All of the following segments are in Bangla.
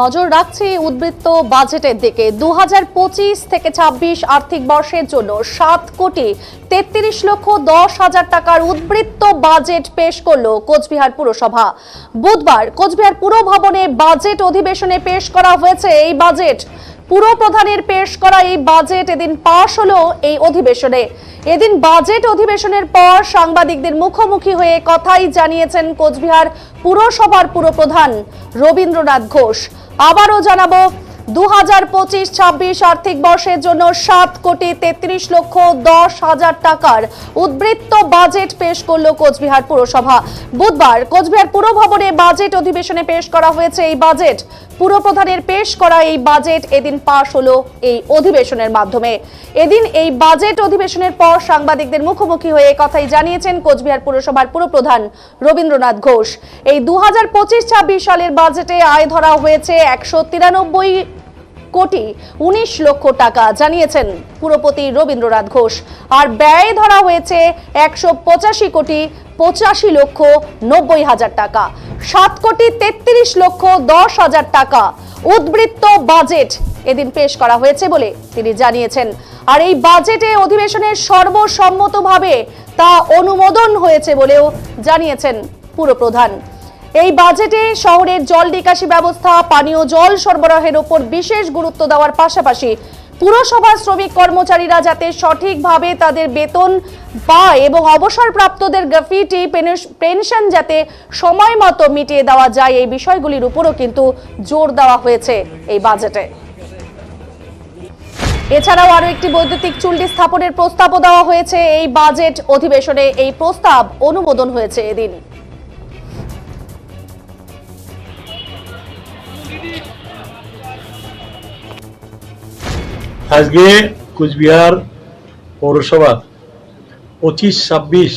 নজর রাখছি উদ্বৃত্ত বাজেটের দিকে। দুহাজার পঁচিশ থেকে ২৬ আর্থিক বর্ষের জন্য সাত কোটি তেত্রিশ লক্ষ দশ হাজার টাকার উদ্বৃত্ত বাজেট পেশ করল কোচবিহার পুরসভা। বুধবার কোচবিহার পুরভবনে বাজেট অধিবেশনে পেশ করা হয়েছে এই বাজেট। পুর প্রধানের পেশ করা এই বাজেট এদিন পাশ হলো এই অধিবেশনে। এদিন বাজেট অধিবেশনের পর সাংবাদিকদের মুখোমুখি হয়ে কথাই জানিয়েছেন কোচবিহার পুরসভার পুরপ্রধান রবীন্দ্রনাথ ঘোষ। আবারও জানাব দু হাজার পঁচিশ, ছাব্বিশ আর্থিক বর্ষের জন্য সাত কোটি তেত্রিশ লক্ষ দশ হাজার টাকার উদ্বৃত্ত বাজেট পেশ করল কোচবিহার পুরসভা। বুধবার কোচবিহার পুর ভবনে বাজেট অধিবেশনে পেশ করা হয়েছে এই বাজেট। পুরপ্রধানের পেশ করা এই বাজেট এদিন পাশ হলো এই অধিবেশনের মাধ্যমে। এদিন এই বাজেট অধিবেশনের পর সাংবাদিকদের মুখোমুখি হয়ে কথাই জানিয়েছেন কোচবিহার পুরসভার পুরপ্রধান রবীন্দ্রনাথ ঘোষ। এই দু হাজার সালের বাজেটে আয় ধরা হয়েছে একশো তিরানব্বই কোটি, উনিশ লক্ষ টাকা জানিয়েছেন পুরপতি রবীন্দ্রনাথ ঘোষ। আর ব্যয় ধরা হয়েছে একশো পঁচাশি কোটি, পঁচাশি লক্ষ নব্বই হাজার টাকা। সাত কোটি তেত্রিশ লক্ষ দশ হাজার টাকা। উদ্বৃত্ত বাজেট এদিন পেশ করা হয়েছে বলে তিনি জানিয়েছেন। আর এই বাজেটে অধিবেশনের সর্বসম্মতভাবে তা অনুমোদন হয়েছে বলেও জানিয়েছেন পুরপ্রধান। এই বাজেটে শহরের জল নিকাশি ব্যবস্থা, পানীয় জল সরবরাহের ওপর বিশেষ গুরুত্ব দেওয়ার পাশাপাশি পুরসভার শ্রমিক কর্মচারীরা যাতে সঠিকভাবে তাদের বেতন পায় এবং অবসরপ্রাপ্তদের গ্রাফিটি পেনশন যাতে সময় মতো মিটিয়ে দেওয়া যায়, এই বিষয়গুলির উপরও কিন্তু জোর দেওয়া হয়েছে এই বাজেটে। এছাড়াও আরও একটি বৈদ্যুতিক চুল্লি স্থাপনের প্রস্তাবও দেওয়া হয়েছে। এই বাজেট অধিবেশনে এই প্রস্তাব অনুমোদন হয়েছে এদিন। আজকে কুচবিহার পৌরসভা পঁচিশ ছাব্বিশ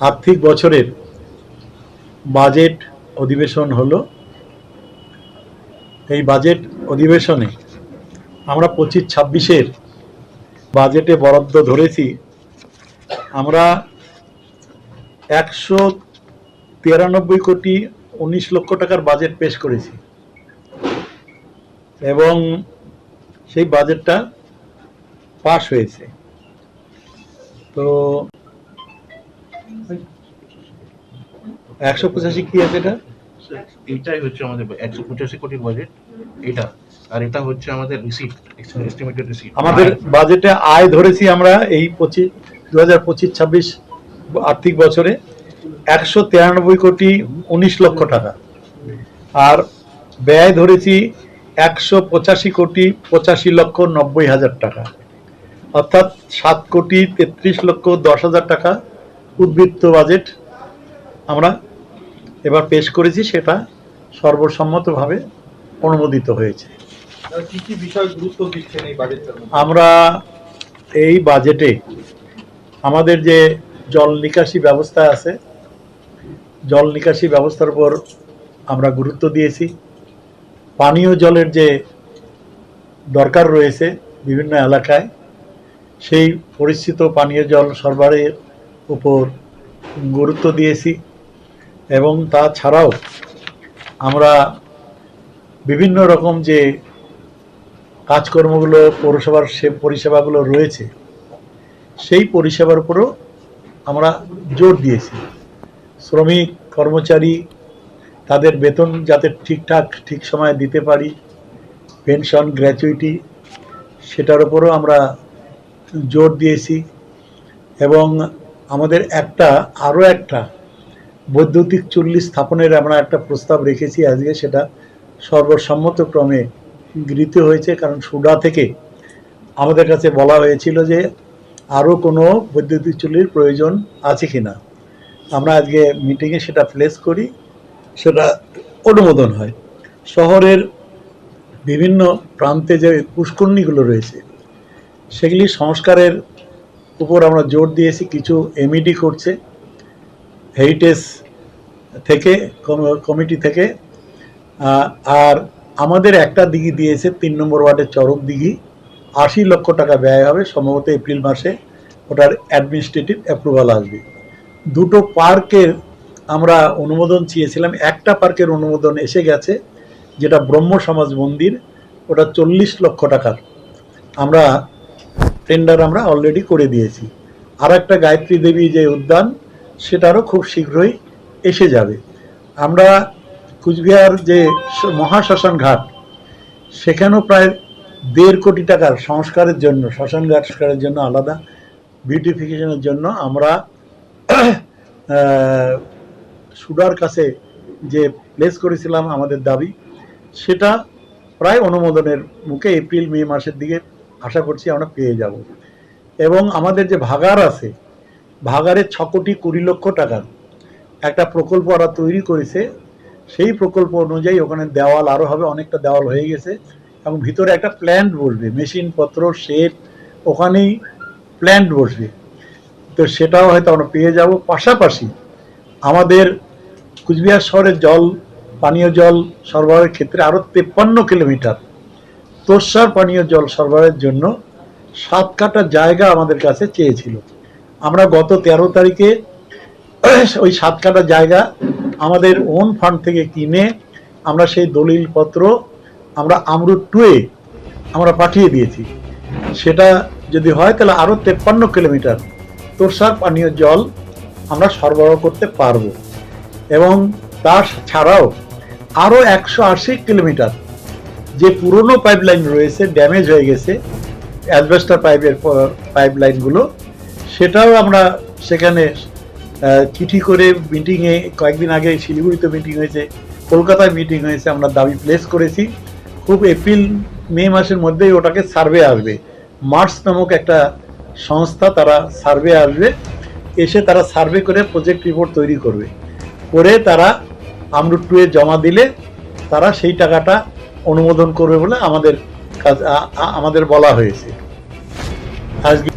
আর্থিক বছরের বাজেট অধিবেশন হলো। এই বাজেট অধিবেশনে আমরা পঁচিশ ছাব্বিশের বাজেটে বরাদ্দ ধরেছি। আমরা একশো তিরানব্বই কোটি উনিশ লক্ষ টাকার বাজেট পেশ করেছি। এবং সেই বাজেটটা পাশ হয়েছে। তো একশো পঁচাশি কি আছে এটা? এইটাই হচ্ছে আমাদের একশো পঁচাশি কোটির বাজেট। এটা আর এটা হচ্ছে আমাদের রিসিট এস্টিমেটেড রিসিট আমাদের বাজেটে আয় ধরেছি আমরা এই পঁচিশ দু হাজার পঁচিশ ছাব্বিশ আর্থিক বছরে একশো তিরানব্বই কোটি উনিশ লক্ষ টাকা। আর ব্যয় ধরেছি একশো পঁচাশি কোটি পঁচাশি লক্ষ নব্বই হাজার টাকা। অর্থাৎ সাত কোটি তেত্রিশ লক্ষ দশ হাজার টাকা উদ্বৃত্ত বাজেট আমরা এবার পেশ করেছি সেটা সর্বসম্মতভাবে অনুমোদিত হয়েছে। কি কি বিষয় গুরুত্ব দিচ্ছেন এই বাজেটটার মধ্যে? আমরা এই বাজেটে আমাদের যে জল নিকাশি ব্যবস্থা আছে জল নিকাশি ব্যবস্থার উপর আমরা গুরুত্ব দিয়েছি। পানীয় জলের যে দরকার রয়েছে বিভিন্ন এলাকায়, সেই পরিচিত পানীয় জল সরবরাহের উপর গুরুত্ব দিয়েছি এবং তাছাড়াও আমরা বিভিন্ন রকম যে কাজকর্মগুলো, পৌরসভার সে পরিষেবাগুলো রয়েছে, সেই পরিষেবার উপরও আমরা জোর দিয়েছি। শ্রমিক, কর্মচারী তাদের বেতন যাতে ঠিকঠাক, ঠিক সময়ে দিতে পারি, পেনশন, গ্র্যাচুইটি, সেটার উপরও আমরা জোর দিয়েছি। এবং আমাদের একটা, আরও একটা বৈদ্যুতিক চুল্লি স্থাপনের আমরা একটা প্রস্তাব রেখেছি আজকে, সেটা সর্বসম্মতক্রমে গৃহীত হয়েছে। কারণ সুডা থেকে আমাদের কাছে বলা হয়েছিল যে আরও কোনো বৈদ্যুতিক চুল্লির প্রয়োজন আছে কি না আমরা আজকে মিটিংয়ে সেটা প্লেস করি। সেটা অনুমোদন হয়। শহরের বিভিন্ন প্রান্তে যে পুষ্করণীগুলো রয়েছে, সেগুলি সংস্কারের উপর আমরা জোর দিয়েছি। কিছু এমইডি করছে। হেরিটেজ থেকে কমিটি থেকে আর আমাদের একটা দিঘি দিয়েছে, তিন নম্বর ওয়ার্ডের চরক দিঘি। আশি লক্ষ টাকা ব্যয় হবে, সম্ভবত এপ্রিল মাসে ওটার অ্যাডমিনিস্ট্রেটিভ অ্যাপ্রুভাল আসবে। দুটো পার্কের আমরা অনুমোদন চেয়েছিলাম। একটা পার্কের অনুমোদন এসে গেছে, যেটা ব্রহ্ম সমাজ মন্দির, ওটা চল্লিশ লক্ষ টাকার। আমরা টেন্ডার আমরা অলরেডি করে দিয়েছি। আর একটা গায়ত্রী দেবী যে উদ্যান, সেটারও খুব শীঘ্রই এসে যাবে। আমরা কুচবিহার যে মহাশ্মশান ঘাট, সেখানেও প্রায় দেড় কোটি টাকার সংস্কারের জন্য, শ্মশান ঘাট সংস্কারের জন্য আলাদা বিউটিফিকেশনের জন্য আমরা সুডার কাছে যে প্লেস করেছিলাম আমাদের দাবি, সেটা প্রায় অনুমোদনের মুখে এপ্রিল, মে মাসের দিকে আশা করছি আমরা পেয়ে যাব। এবং আমাদের যে ভাগার আছে ভাগারের ছ কোটি কুড়ি লক্ষ টাকার একটা প্রকল্প ওরা তৈরি করেছে। সেই প্রকল্প অনুযায়ী ওখানে দেওয়াল আরও হবে, অনেকটা দেওয়াল হয়ে গেছে এবং ভিতরে একটা প্ল্যান্ট বসবে মেশিনপত্র শেড ওখানেই প্ল্যান্ট বসবে। তো সেটাও হয়তো আমরা পেয়ে যাব। পাশাপাশি আমাদের কুচবিহার শহরের জল, পানীয় জল সরবরাহের ক্ষেত্রে আরও তেপ্পান্ন কিলোমিটার। তোষার পানীয় জল সরবরাহের জন্য সাত কাটা জায়গা আমাদের কাছে চেয়েছিল। আমরা গত তেরো তারিখে ওই সাত কাটা জায়গা আমাদের ওন ফান্ড থেকে কিনে আমরা সেই দলিলপত্র আমরা আমরুট টুয়ে আমরা পাঠিয়ে দিয়েছি। সেটা যদি হয় তাহলে আরও তেপ্পান্ন কিলোমিটার তোরসার পানীয় জল আমরা সরবরাহ করতে পারব। এবং তার ছাড়াও আরও একশো আশি কিলোমিটার যে পুরনো পাইপলাইন রয়েছে ড্যামেজ হয়ে গেছে অ্যাসবেস্টার পাইপের পাইপ লাইনগুলো সেটাও আমরা সেখানে চিঠি করে মিটিংয়ে কয়েকদিন আগে শিলিগুড়িতে মিটিং হয়েছে, কলকাতায় মিটিং হয়েছে, আমরা দাবি প্লেস করেছি। খুব এপ্রিল, মে মাসের মধ্যেই ওটাকে সার্ভে আসবে। মার্স নামক একটা সংস্থা, তারা সার্ভে আসবে। এসে তারা সার্ভে করে প্রজেক্ট রিপোর্ট তৈরি করবে। করে তারা আমরু টুয়ে জমা দিলে তারা সেই টাকাটা অনুমোদন করবে বলে আমাদের কাজ আমাদের বলা হয়েছে। আজকে